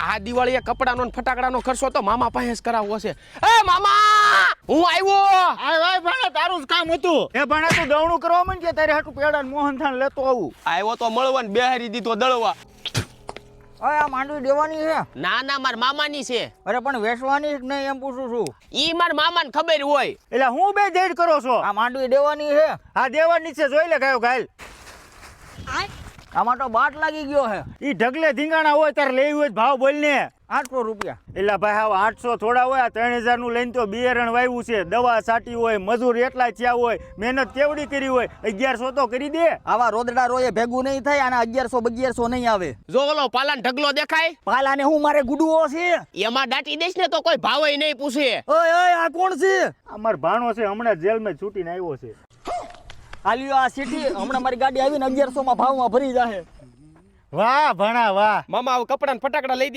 આ દિવાળીએ કપડાનો ને ફટાકડાનો ખર્ચો તો મામા પાસે જ કરાવવો છે. એ મામા હું આવ્યો. આય ભાઈ ભાણા તારું જ કામ હતું. એ ભાણા તું દવણું કરવા માંડ કે તારે હાટું પેડા ને મોહનથાળ લેતો આવું? આવ્યો તો મળવા ને બેહારી દીધો દળવા. અરે આ માંડવી દેવાની છે? ના ના માર મામાની છે. અરે પણ વેચવાની જ નહીં એમ પૂછું છું. ઈ માર મામાને ખબર હોય. એટલે હું બે દેડ કરો છો? આ માંડવી દેવાની છે. આ દેવાની છે જોઈ લે કયો ગાયલ આમાં તો બાટ લાગી ગયો હે. ઈ ઢગલે ધીંગાણા હોય તારે લેવી હોય ભાવ બોલ ને આઠસો રૂપિયા. એટલે ભાઈ હા આઠસો થોડા હોય આ ત્રણ હજારનું લઈને તો બિયારણ વાવ્યું છે. દવા સાટી હોય મજૂર એટલા થયા હોય મહેનત કેવડી કરી હોય અગિયારસો તો કરી દે. આવા રોદડા રોય ભેગું નહીં થાય અને અગિયારસો બગિયારસો નહીં આવે. જો ઓલો પાલાન ઢગલો દેખાય? પાલાને હું મારે ગુડવો છે? એમાં દાટી દઈશ ને તો કોઈ ભાવે નહીં પૂછે. ઓય ઓય આ કોણ છે? અમાર ભાણો છે હમણાં જેલ મેં છૂટીને આવ્યો છે. આલ્યો આ સિટી. હમણાં મારી ગાડી આવીને અગિયારસો માં ભાવમાં ભરી જાહે. વાહ ભણા વાહ. મામા આવું કપડા ને ફટાકડા લઈ